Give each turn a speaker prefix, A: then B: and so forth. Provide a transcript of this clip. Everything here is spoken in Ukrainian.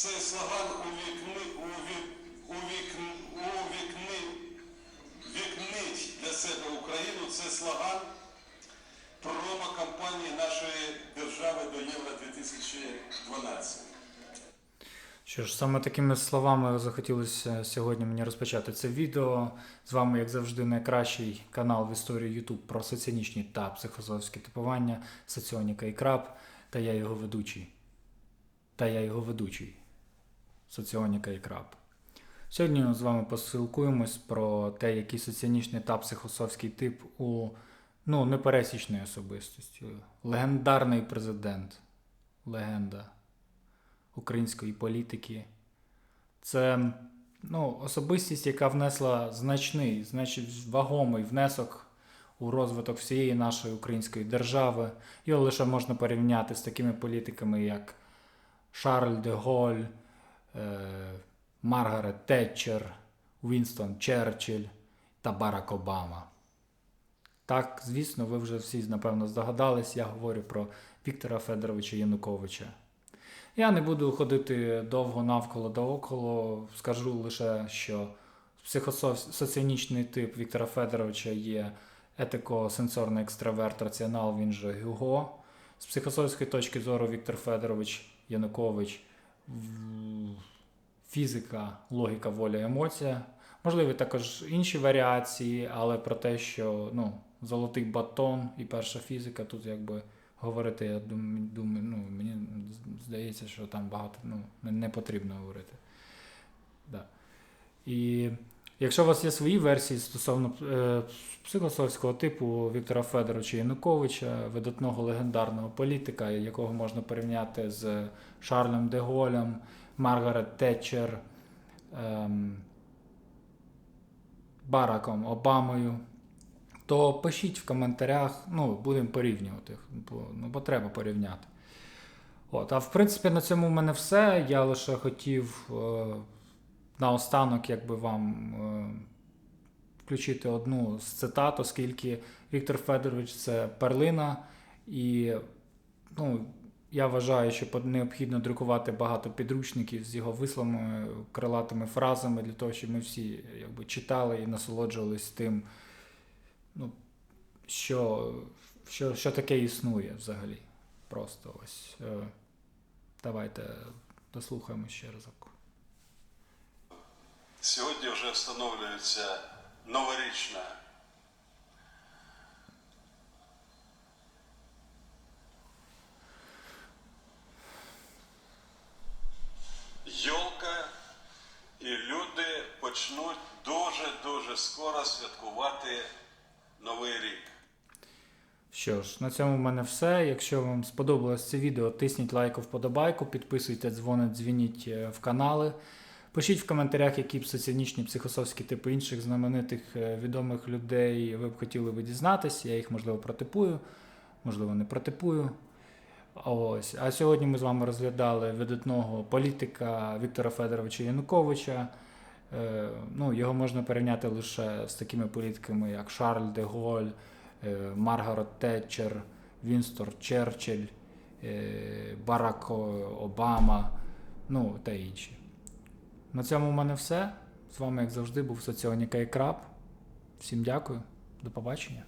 A: Цей слоган увікни, увік, увікн, увікни, вікнить для себе Україну. Це слоган промо-кампанії нашої держави до Євро 2012.
B: Що ж, саме такими словами захотілося сьогодні мені розпочати це відео. З вами, як завжди, найкращий канал в історії YouTube про соціонічні та психозовські типування, соціоніка і краб, та я його ведучий. Та я його ведучий. Соціоніка і краб. Сьогодні з вами поспілкуємось про те, який соціонічний та психосовський тип у ну, непересічної особистості. Легендарний президент. Легенда української політики. Це ну, особистість, яка внесла значний, значить, вагомий внесок у розвиток всієї нашої української держави. Його лише можна порівняти з такими політиками, як Шарль де Голь, Маргарет Тетчер, Вінстон Черчилль та Барак Обама. Так, звісно, ви вже всі, напевно, здогадались, я говорю про Віктора Федоровича Януковича. Я не буду ходити довго навколо да около. Скажу лише, що психосоціонічний тип Віктора Федоровича є етико-сенсорний екстраверт, раціонал, він же Гюго. З психосоціальної точки зору Віктор Федорович Янукович фізика, логіка, воля, емоція. Можливі також інші варіації, але про те, що ну, золотий батон і перша фізика тут якби говорити, я думаю, ну, мені здається, що там багато ну, не потрібно говорити. Да. І якщо у вас є свої версії стосовно е, психософського типу Віктора Федоровича Януковича, видатного легендарного політика, якого можна порівняти з Шарлем де Голем, Маргарет Тетчер, ем, Бараком Обамою, то пишіть в коментарях, ну, будемо порівнювати, бо, ну, бо треба порівняти. От, а в принципі, на цьому в мене все. Я лише хотів е, наостанок, якби вам е, включити одну з цитат, оскільки Віктор Федорович це перлина, і ну, я вважаю, що необхідно друкувати багато підручників з його висловами, крилатими фразами для того, щоб ми всі якби, читали і насолоджувались тим, ну, що, що, що таке існує взагалі. Просто ось. Е, давайте дослухаємо ще разок.
A: Сьогодні вже встановлюється новорічна йолка, і люди почнуть дуже-дуже скоро святкувати Новий рік.
B: Що ж, на цьому в мене все. Якщо вам сподобалось це відео, тисніть лайк вподобайку, підписуйте дзвоник, дзвініть е, в канали. Пишіть в коментарях, які б соціонічні психософські типи інших знаменитих е, відомих людей ви б хотіли би дізнатися. Я їх, можливо, протипую, можливо, не протипую. Ось. А сьогодні ми з вами розглядали видатного політика Віктора Федоровича Януковича. Е, ну, його можна порівняти лише з такими політиками, як Шарль де Голь, е, Маргарет Тетчер, Вінстон Черчилль, Барак Обама, ну та інші. На цьому в мене все. З вами, як завжди, був Соціоніка і Краб. Всім дякую, до побачення.